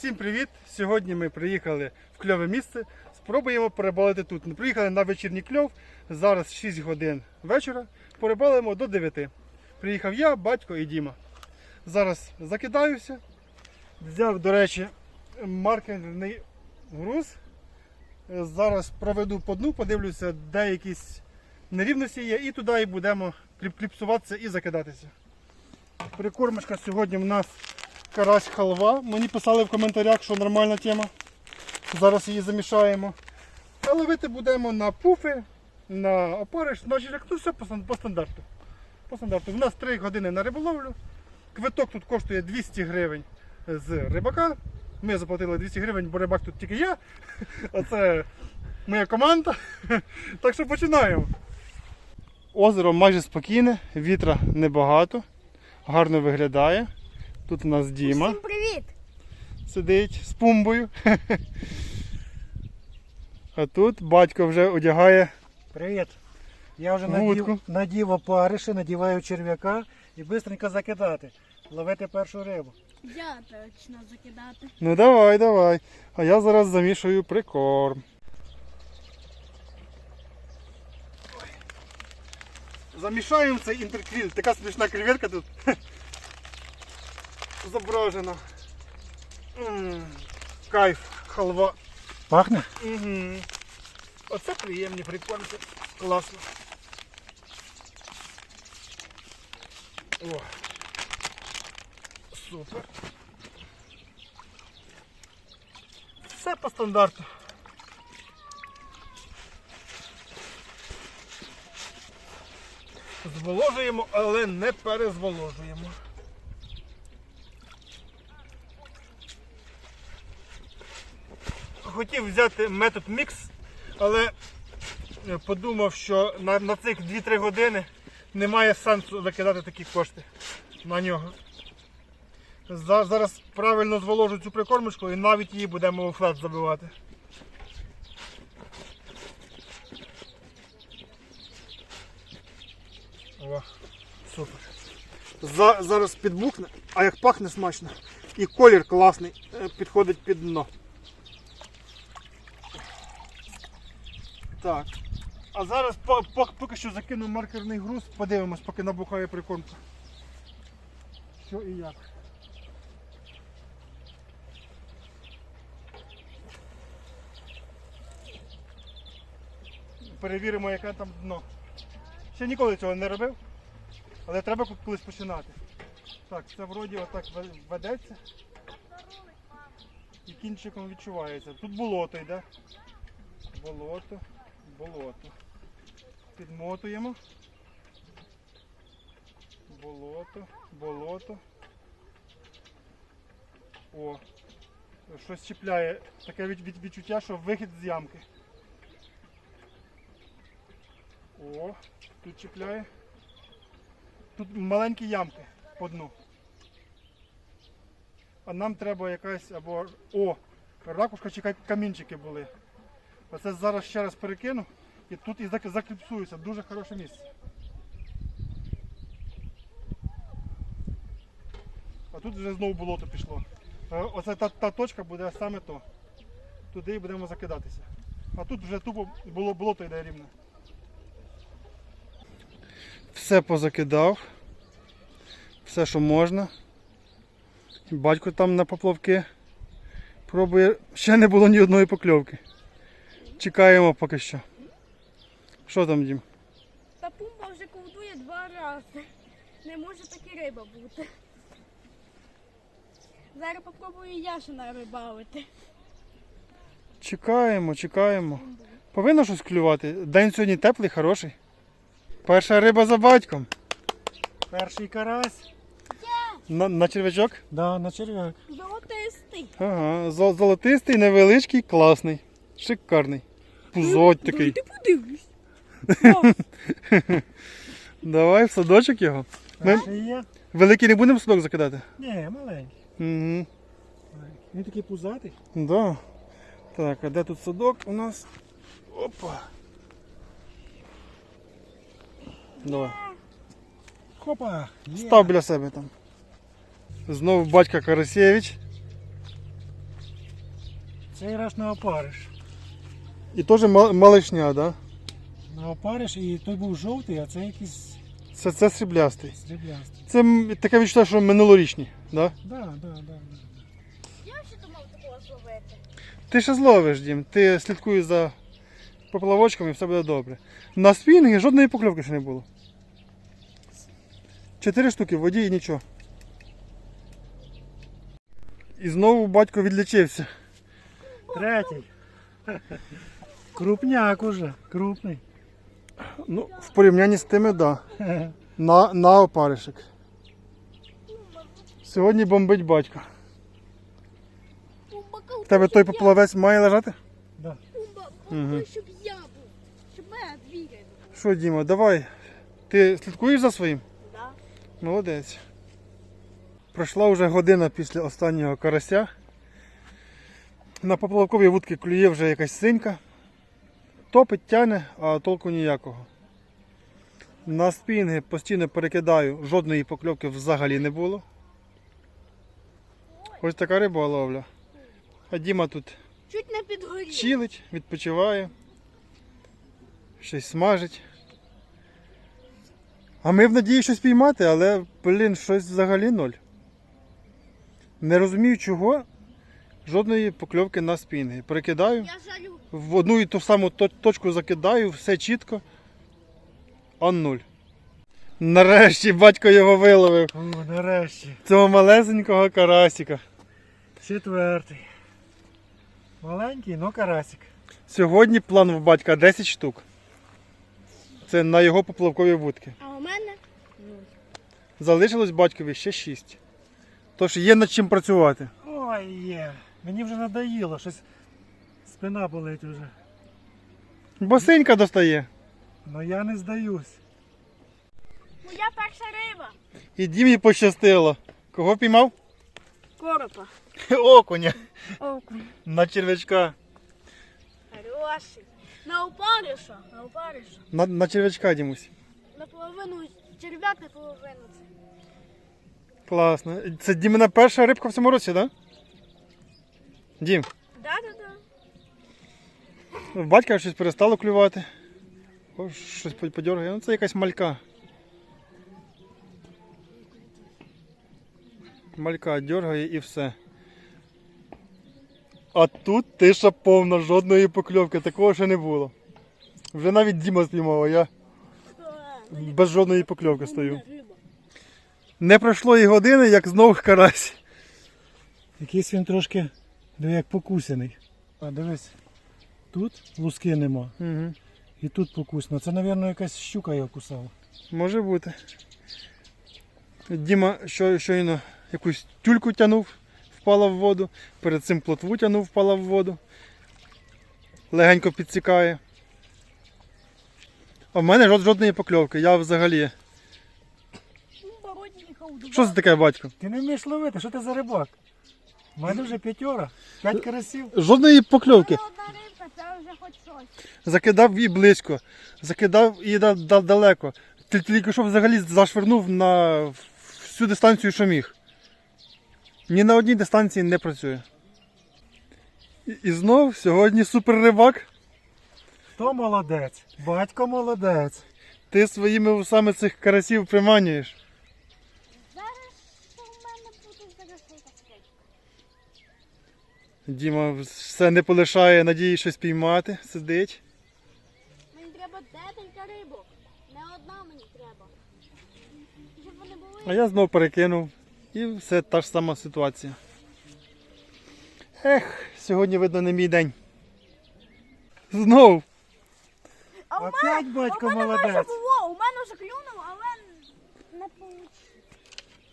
Всім привіт! Сьогодні ми приїхали в кльове місце. Спробуємо перебалити тут. Ми приїхали на вечірній кльов. Зараз 6 годин вечора. Перебалимо до 9. Приїхав я, батько і Діма. Зараз закидаюся. Взяв, до речі, маркерний груз. Зараз проведу по дну, подивлюся, де якісь нерівності є, і туди будемо кліпсуватися і закидатися. Прикормочка сьогодні в нас карась халва. Мені писали в коментарях, що нормальна тема. Зараз її замішаємо. А ловити будемо на пуфи, на опариш, на жиляк, ну все по, стандарту. По стандарту. У нас 3 години на риболовлю. Квиток тут коштує 200 гривень з рибака. Ми заплатили 200 гривень, бо рибак тут тільки я. А це моя команда. Так що починаємо. Озеро майже спокійне, вітра небагато, гарно виглядає. Тут у нас Діма Всім привіт! сидить з пумбою. А тут батько вже одягає Привіт. Я вже надів, надів опариші, надіваю черв'яка і швидко закидати. Ловити першу рибу. Я точно закидати. Ну давай, давай. А я зараз замішую прикорм. Замішаємо цей інтерквіль. Така смішна креветка тут зображена. М, Кайф, халва. Пахне? Угу. Оце приємні прикормки. Класно. О. Супер. Все по стандарту. Зволожуємо, але не перезволожуємо. Хотів взяти метод мікс, але е, подумав, що на, на цих 2-3 години немає сенсу закидати такі кошти на нього. Зараз правильно зволожу цю прикормочку і навіть її будемо у флет забивати. О, супер. За, зараз підбухне, а як пахне смачно. І колір класний, е, підходить під дно. Так. А зараз по- по- поки що закину маркерний груз, подивимось, поки набухає прикормка. Що і як. Перевіримо, яке там дно. Ще ніколи цього не робив, але треба колись починати. Так, це вроді отак ведеться. І кінчиком відчувається. Тут болото йде. Болото, болото. Підмотуємо. Болото, болото. О, щось чіпляє. Таке від, від, відчуття, що вихід з ямки. О, тут чіпляє. Тут маленькі ямки по дну. А нам треба якась або. О! Ракушка чи камінчики були. Оце зараз ще раз перекину і тут і зак- закліпсується. Дуже хороше місце. А тут вже знову болото пішло. Е, Оце та, та точка буде саме то. Туди і будемо закидатися. А тут вже тупо було, болото йде рівне. Все позакидав. Все, що можна. Батько там на поплавки пробує. Ще не було ні одної покльовки. Чекаємо поки що. Що там, Дім? Та пумпа вже ковдує два рази. Не може таки риба бути. Зараз попробую я ще нарибалити. Чекаємо, чекаємо. Повинно щось клювати. День сьогодні теплий, хороший. Перша риба за батьком. Перший карась. На, на червячок? Да, на черв'як. Золотистий. Ага, зо- золотистий, невеличкий, класний. Шикарний. Пузоть такий. Ти подивись. Давай в садочок його. Ми є? великий не будемо в садок закидати? Ні, маленький. Угу. Він такий пузатий. Да. Так, а де тут садок у нас? Опа. Давай. Хопа! Є. Став біля себе там. Знову батька Карасєвич. Цей раз на опариш. І теж ма- малишня, так? Да? На опариш і той був жовтий, а це якийсь Це, це сріблястий. сріблястий. Це м- таке відчуття, що минулорічні, да? Да, да, да, да. Я ще думав такого зловити. Ти ще зловиш, Дім. Ти слідкуєш за поплавочками і все буде добре. На спінгі жодної покльовки ще не було. Чотири штуки в воді і нічого. І знову батько відлічився. Третій. Крупняк уже, крупний. Ну, в порівнянні з тими, так. Да. На, на опаришек. Сьогодні бомбить батько. В тебе той поплавець має лежати? Да. Пумба, Мгм. пумба, щоб я був. Щоб мене двігали. Що, Діма, давай. Ти слідкуєш за своїм? Да. Молодець. Пройшла вже година після останнього карася. На поплавковій вудці клює вже якась синька. Топить, тяне, а толку ніякого. На спінги постійно перекидаю, жодної покльовки взагалі не було. Ось така риба ловля. А Діма тут Чуть не підгорів. чилить, відпочиває, щось смажить. А ми в надії щось піймати, але, блін, щось взагалі ноль. Не розумію чого. Жодної покльовки на спінги. Перекидаю, Я жалю. в одну і ту саму точку закидаю, все чітко. А нуль. Нарешті батько його виловив. О, нарешті. Цього малесенького карасика. Четвертий. Маленький, но карасик. Сьогодні план в батька 10 штук. Це на його поплавкові вудки. А у мене? Залишилось батькові ще 6. Тож є над чим працювати. Ой, є. Мені вже надоїло, щось спина болить уже. Босинька достає. Но я не здаюсь. Моя перша риба. І Дімі пощастило. Кого піймав? Коропа. Окуня. Окунь. На червячка. Хороший. На опариша. На опариша. На, на червячка, Дімусь. Наполовину черв'як, наполовину це. Класно. Це Дімина перша рибка в цьому році, так? Да? Дім, Да-да-да. в батька щось перестало клювати. О, щось по- подьоргає. Ну це якась малька. Малька дергає і все. А тут тиша повна, жодної покльовки, такого ще не було. Вже навіть Діма спіймав, а я без жодної покльовки стою. Не пройшло і години, як знову карась. Якийсь він трошки диви, як покусаний. А дивись, тут луски нема. Угу. І тут покусано. Це, мабуть, якась щука його кусала. Може бути. Діма щойно якусь тюльку тянув, впала в воду. Перед цим плотву тянув, впала в воду. Легенько підсікає. А в мене жодної покльовки. Я взагалі. Що це таке, батько? Ти не вмієш ловити, що ти за рибак? У мене вже п'ятьора, п'ять карасів. Жодної покльовки. Але одна рибка, це вже хоч щось. Закидав і близько, закидав і да- да- далеко. Ті- Тільки що взагалі зашвирнув на всю дистанцію, що міг. Ні на одній дистанції не працює. І, і знов сьогодні суперрибак. Хто молодець? Батько молодець. Ти своїми вусами цих карасів приманюєш. Зараз що в мене буде зараз таке. Діма все не полишає надії щось піймати, сидить. Мені треба декілька рибок. Не одна мені треба. Щоб вони були. А я знов перекинув. І все та ж сама ситуація. Ех, сьогодні видно не мій день. Знов. А в Опять мене, батько в мене молодець. було, у мене вже клюнув, але не вийшло.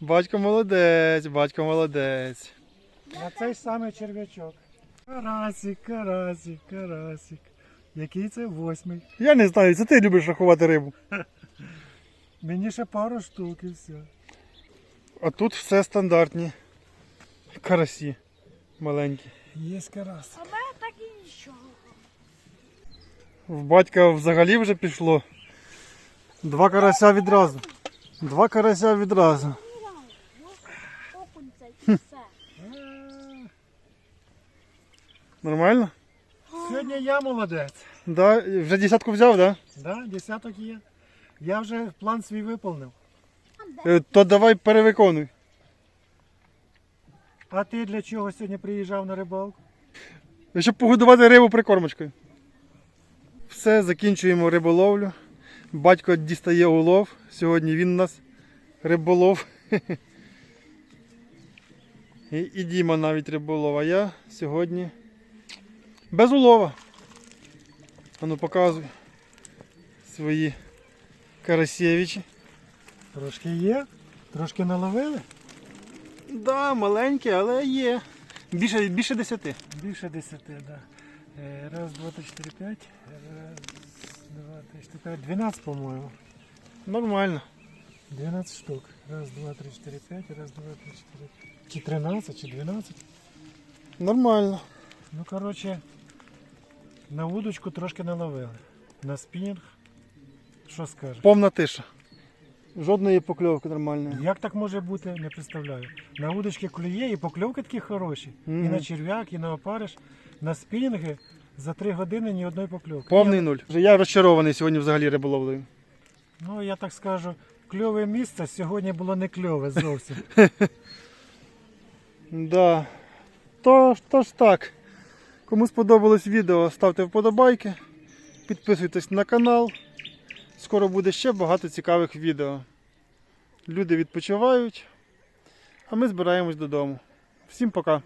Батько молодець, батько молодець. А цей самий черв'ячок. Карасик, карасик, карасик. Який це восьмий? Я не знаю, це ти любиш рахувати рибу. Мені ще пару штук і все. А тут все стандартні. Карасі маленькі. Є карас. А в мене так і нічого. В батька взагалі вже пішло. Два карася відразу. Два карася відразу. Реально, ну, окунь це і все. Нормально? Сьогодні я молодець. Да, вже десятку взяв, да? Да, десяток є. Я вже план свій виповнив. Е, То давай перевиконуй. А ти для чого сьогодні приїжджав на рибалку? Щоб погодувати рибу прикормочкою. Все, закінчуємо риболовлю. Батько дістає улов. Сьогодні він у нас риболов. І, і Діма навіть риболов, а я сьогодні без улова. Ану показуй свої карасєвичі. Трошки є, трошки наловили. Да, маленькі, але є. Більше, більше десяти. Більше десяти, так. Да. Е, Раз, два, три, чотири, п'ять. Раз, два, три, чотири, п'ять. Дванадцять, по-моєму. Нормально. 12 штук. Раз, два, три, чотири, п'ять. Раз, два, три, чотири. Чи 13, чи 12. Нормально. Ну, коротше, на вудочку трошки наловили. На спінінг. Що скажеш? Повна тиша. Жодної покльовки нормальної. Як так може бути, не представляю. На вудочки клює і покльовки такі хороші. І на черв'як, і на опариш. На спінінги за 3 години ні одної покльовки. Повний нуль. Я розчарований сьогодні взагалі риболовлею. Ну, я так скажу, кльове місце сьогодні було не кльове зовсім. Да. То, то ж так. Кому сподобалось відео, ставте вподобайки, підписуйтесь на канал. Скоро буде ще багато цікавих відео. Люди відпочивають, а ми збираємось додому. Всім пока!